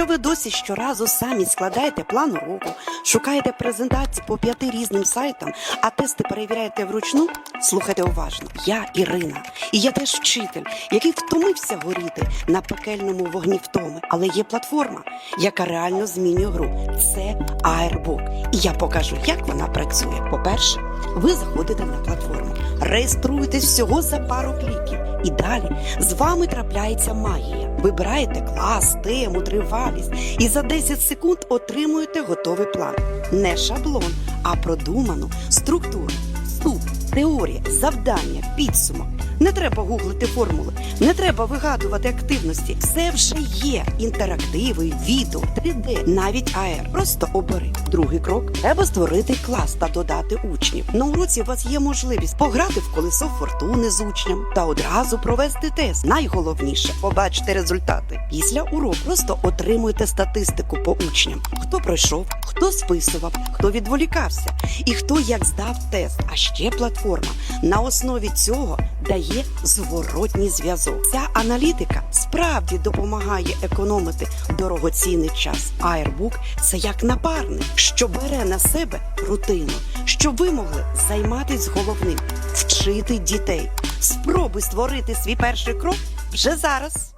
Якщо ви досі щоразу самі складаєте план уроку, шукаєте презентації по п'яти різним сайтам, а тести перевіряєте вручну, слухайте уважно. Я Ірина, і я теж вчитель, який втомився горіти на пекельному вогні втоми. Але є платформа, яка реально змінює гру. Це Airbook. І я покажу, як вона працює. По-перше, ви заходите на платформу, реєструєтесь всього за пару кліків. І далі з вами трапляється магія. Вибираєте клас, тему, тривалість і за 10 секунд отримуєте готовий план. Не шаблон, а продуману структуру, вступ, теорія, завдання, підсумок. Не треба гуглити формули, не треба вигадувати активності. Все вже є. Інтерактиви, відео, 3D, навіть АР. Просто обери. Другий крок треба створити клас та додати учнів. На уроці у вас є можливість пограти в колесо фортуни з учнем та одразу провести тест. Найголовніше побачити результати. Після уроку просто отримуйте статистику по учням. Хто пройшов, хто списував, хто відволікався і хто як здав тест. А ще платформа на основі цього дає зворотній зв'язок. Ця аналітика справді допомагає економити дорогоцінний час. Airbook – це як напарник, що бере на себе рутину, щоб ви могли займатись головним вчити дітей. Спробуй створити свій перший крок вже зараз.